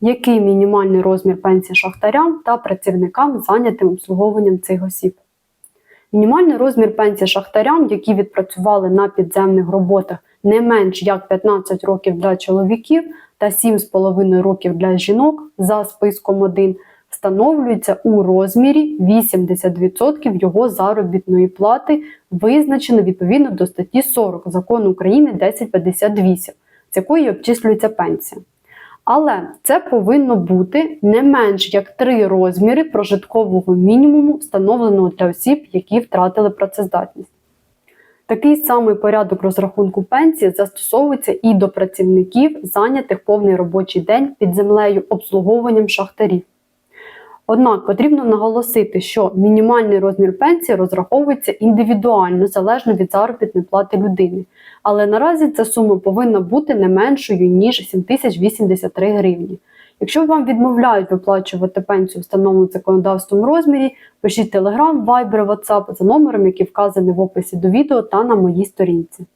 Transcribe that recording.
Який мінімальний розмір пенсії шахтарям та працівникам, зайнятим обслуговуванням цих осіб? Мінімальний розмір пенсії шахтарям, які відпрацювали на підземних роботах не менш як 15 років для чоловіків та 7,5 років для жінок за списком 1, встановлюється у розмірі 80% його заробітної плати, визначено відповідно до статті 40 закону України 1058, з якої обчислюється пенсія. Але це повинно бути не менш як три розміри прожиткового мінімуму, встановленого для осіб, які втратили працездатність. Такий самий порядок розрахунку пенсії застосовується і до працівників, зайнятих повний робочий день під землею обслуговуванням шахтарів. Однак потрібно наголосити, що мінімальний розмір пенсії розраховується індивідуально залежно від заробітної плати людини, але наразі ця сума повинна бути не меншою ніж 7083 гривні. Якщо вам відмовляють виплачувати пенсію встановлену законодавством розмірі, пишіть Telegram, Viber, WhatsApp за номером, який вказаний в описі до відео та на моїй сторінці.